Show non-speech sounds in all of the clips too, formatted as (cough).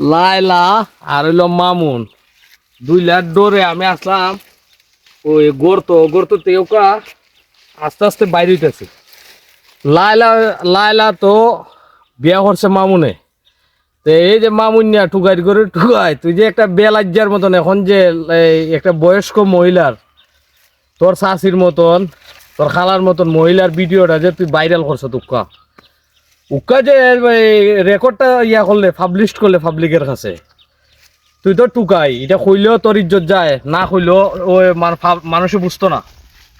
লাইলা আর হইল মামুন। দুই লাখ ডোরে আমি আসলাম, ওই গড়তো গড়তো তেউকা আস্তে আস্তে বাইরে হইতেছে। লাইলা লাইলা তো বিয়া করছে মামুনে। তো এই যে মামুনিয়া টুকাই করে টুকাই তুই যে একটা বেলাজ্জার মতন এখন যে একটা বয়স্ক মহিলার, তোর শাশির মতন, তোর খালার মতন মহিলার ভিডিওটা যে তুই ভাইরাল করছ তুক্কা। উক্কা যে রেকর্ডটা ইয়া করলে পাবলিশ করলে পাবলিকের কাছে। তুই তো টুকাই, এটা কইলেও তোর ইজ্জত যায়, না কইলেও ওই মান- মানুষে বুঝতো না।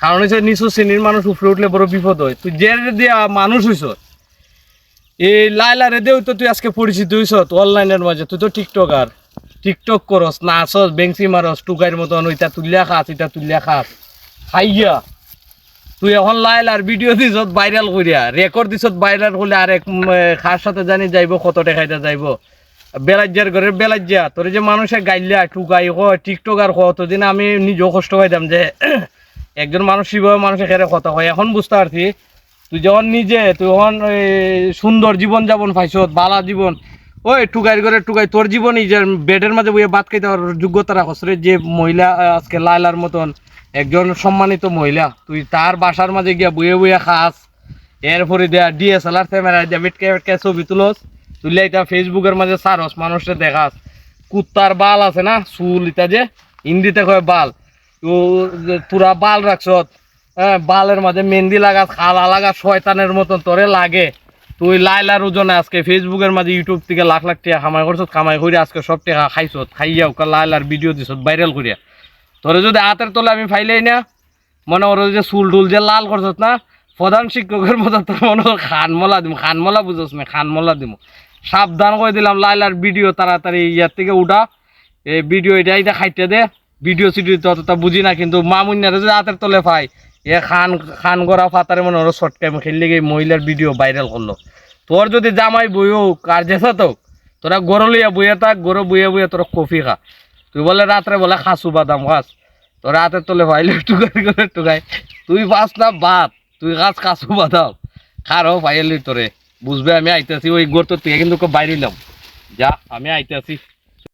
কারণ হচ্ছে নিচু শ্রেণির মানুষ উপরে উঠলে বড় বিপদ হয়। তুই যে দিয়া মানুষ হইছ, এই লাইলা রে দেও তো তুই আজকে পরিচিত হইছ অনলাইনের মাঝে। তুই তো টিকটকার। টিকটক করস, নাচস বেংসি মারস টুকাইয়ের মতন, ওইটা তুলিয়া খাস এটা তুলিয়া খাস খাইয়া তুই এখন লাইল আর ভিডিও দিছত ভাইরাল করিয়া রেকর্ড দিছত ভাইরাল করলে আর এক খার সাথে জানি যাইব, কত টাকাইটা যাইব। বেলাজ্জার ঘরে বেলাজ্জা, তোর যে মানুষে গাইলা টুকাই হ টিকটকার হ তোদিন আমি নিজেও কষ্ট পাইতাম যে, (clears throat) একজন মানুষ কীভাবে মানুষের খেরে কথা হয় এখন বুঝতে পারছি, তুই যখন নিজে, তুই যখন সুন্দর জীবন যাপন পাইছত, বালা জীবন, ওই টুকাই করে টুকাই তোর জীবনই যে বেডের মাঝে বইয়ে ভাত খাইতে যোগ্যতা রাখস রে, যে মহিলা আজকে লাইলার মতন। একজন সম্মানিত মহিলা, তুই তার বাসার মাঝে গিয়া বইয়ে বইয়ে খাস, এরপরে দেয়া ডিএসএলআর ক্যামেরা দিয়া বেটকে বেটকে ছবি তুলস তুলে এটা ফেসবুকের মাঝে সারস, মানুষের দেখাস। কুত্তার বাল আছে না, চুল ইটা যে হিন্দিতে কয় বাল। তো পুরা বাল রাখছত হ্যাঁ বালের মাঝে মেহেন্দি লাগাস, খালা লাগা শয়তানের মতন তোরে লাগে। তুই লাইলার ওজনে আজকে ফেসবুকের মাঝে ইউটিউব থেকে লাখ লাখ টাকা কামাই করছত কামাই করে আজকে সব টাকা খাইছত খাইয়া ওকে লাইলার ভিডিও দিছত ভাইরাল করিয়া তোরে যদি হাতের তলে আমি ফাইলাই না, মনে করো যে চুল টুল যে লাল করছত না, প্রধান শিক্ষকের মতো তোর মনে খানমলা দিম খানমলা বুঝোস না খানমলা দিম। সাবধান করে দিলাম, লাইলার ভিডিও তাড়াতাড়ি ইয়ার থেকে উঠা। এই ভিডিও এটা এটা খাইতে দে, ভিডিও সিডিও অতটা বুঝি না, কিন্তু মামুনিয়ারে যদি হাতের তলে পাই এ খান খান করা ফাতারে মনে হলো শর্ট টাইম খেললে গিয়ে মহিলার ভিডিও ভাইরাল করল। তোর যদি জামাই বইও কার যেসা তো তোরা গরু লইয়া বইয়া থাক, গরু বইয়া বইয়া তোরা কফি খা। তুই বলে রাত্রে বলে খাসু বাদাম খাস। তো রাতে তোলে ভাইলে টুকাই করে টুকাই তুই পাস না বাদ, তুই খাস খাসু বাদাম। খারও ভাইলি তোরে। বুঝবে আমি আইতেছি, ওই গোর তো তুই কিন্তু বাইরে নিলাম যা, আমি আইতেছি।